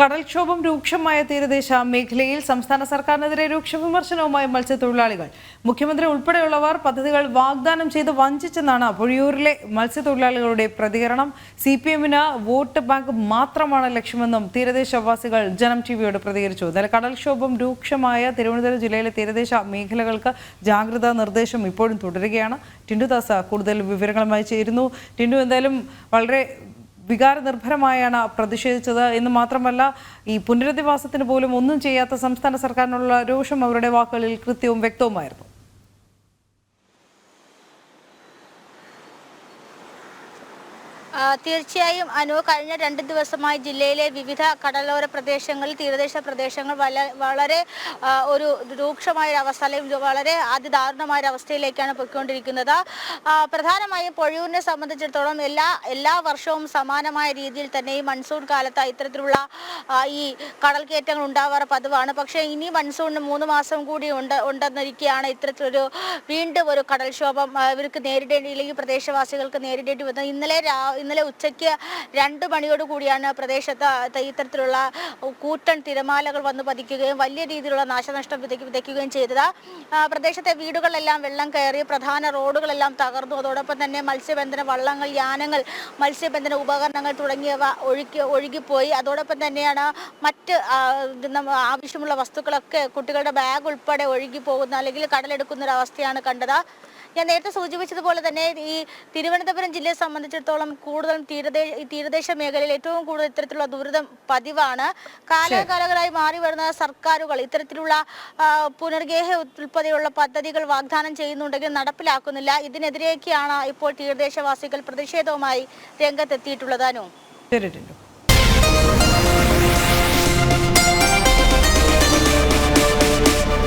കടൽക്ഷോഭം രൂക്ഷമായ തീരദേശ മേഖലയിൽ സംസ്ഥാന സർക്കാരിനെതിരെ രൂക്ഷ വിമർശനവുമായി മത്സ്യത്തൊഴിലാളികൾ. മുഖ്യമന്ത്രി ഉൾപ്പെടെയുള്ളവർ പദ്ധതികൾ വാഗ്ദാനം ചെയ്ത് വഞ്ചിച്ചെന്നാണ് പൊഴിയൂരിലെ മത്സ്യത്തൊഴിലാളികളുടെ പ്രതികരണം. സി പി എമ്മിന് വോട്ട് ബാങ്ക് മാത്രമാണ് ലക്ഷ്യമെന്നും തീരദേശവാസികൾ ജനം ടിവിയോട് പ്രതികരിച്ചു. എന്നാൽ കടൽക്ഷോഭം രൂക്ഷമായ തിരുവനന്തപുരം ജില്ലയിലെ തീരദേശ മേഖലകൾക്ക് ജാഗ്രതാ നിർദ്ദേശം ഇപ്പോഴും തുടരുകയാണ്. ടിൻഡു ദാസ കൂടുതൽ വിവരങ്ങളുമായി ചേരുന്നു. ടിൻഡു എന്തായാലും വളരെ വികാരനിർഭരമായാണ് പ്രതിഷേധിച്ചത്. എന്ന് മാത്രമല്ല ഈ പുനരധിവാസത്തിന് പോലും ഒന്നും ചെയ്യാത്ത സംസ്ഥാന സർക്കാരിനുള്ള രോഷം അവരുടെ വാക്കുകളിൽ കൃത്യവും വ്യക്തവുമായിരുന്നു. തീർച്ചയായും അനു കഴിഞ്ഞ രണ്ട് ദിവസമായി ജില്ലയിലെ വിവിധ കടലോര പ്രദേശങ്ങളിൽ തീരദേശ പ്രദേശങ്ങൾ വളരെ ഒരു രൂക്ഷമായ അവസ്ഥ അല്ലെങ്കിൽ വളരെ അതിദാരുണമായ അവസ്ഥയിലേക്കാണ് പോയിക്കൊണ്ടിരിക്കുന്നത് പ്രധാനമായും പൊഴിയൂരിനെ സംബന്ധിച്ചിടത്തോളം എല്ലാ എല്ലാ വർഷവും സമാനമായ രീതിയിൽ തന്നെ ഈ മൺസൂൺ കാലത്ത് ഇത്തരത്തിലുള്ള ഈ കടൽ കയറ്റങ്ങൾ ഉണ്ടാവാറ് പതിവാണ്. പക്ഷേ ഇനി മൺസൂണിന് മൂന്ന് മാസം കൂടി ഉണ്ട് ഉണ്ടെന്നിരിക്കുകയാണ് ഇത്തരത്തിലൊരു വീണ്ടും ഒരു കടൽക്ഷോഭം ഇവർക്ക് നേരിടേണ്ടി അല്ലെങ്കിൽ പ്രദേശവാസികൾക്ക് നേരിടേണ്ടി വന്നത്. ഇന്നലെ ഇന്നലെ ഉച്ചയ്ക്ക് രണ്ട് മണിയോട് കൂടിയാണ് പ്രദേശത്ത് ഇത്തരത്തിലുള്ള കൂറ്റൻ തിരമാലകൾ വന്ന് പതിക്കുകയും വലിയ രീതിയിലുള്ള നാശനഷ്ടം വിതയ്ക്ക് വിതയ്ക്കുകയും ചെയ്തത്. പ്രദേശത്തെ വീടുകളെല്ലാം വെള്ളം കയറി പ്രധാന റോഡുകളെല്ലാം തകർന്നു. അതോടൊപ്പം തന്നെ മത്സ്യബന്ധന വള്ളങ്ങൾ യാനങ്ങൾ മത്സ്യബന്ധന ഉപകരണങ്ങൾ തുടങ്ങിയവ ഒഴുക്കി ഒഴുകിപ്പോയി. അതോടൊപ്പം തന്നെയാണ് മറ്റ് ആവശ്യമുള്ള വസ്തുക്കളൊക്കെ കുട്ടികളുടെ ബാഗ് ഉൾപ്പെടെ ഒഴുകി പോകുന്ന അല്ലെങ്കിൽ കടലെടുക്കുന്ന ഒരു അവസ്ഥയാണ് കണ്ടത്. ഞാൻ നേരത്തെ സൂചിപ്പിച്ചതുപോലെ തന്നെ ഈ തിരുവനന്തപുരം ജില്ലയെ സംബന്ധിച്ചിടത്തോളം കൂടുതലും തീരദേശ തീരദേശ മേഖലയിൽ ഏറ്റവും കൂടുതൽ ഇത്തരത്തിലുള്ള ദുരിതം പതിവാണ്. കാലാകാലങ്ങളായി മാറി വരുന്ന സർക്കാരുകൾ ഇത്തരത്തിലുള്ള പുനർഗേഹ ഉൾപ്പെടെയുള്ള പദ്ധതികൾ വാഗ്ദാനം ചെയ്യുന്നുണ്ടെങ്കിൽ നടപ്പിലാക്കുന്നില്ല. ഇതിനെതിരെയൊക്കെയാണ് ഇപ്പോൾ തീരദേശവാസികൾ പ്രതിഷേധവുമായി രംഗത്തെത്തിയിട്ടുള്ളത് അനു. ശരി ടിൻഡു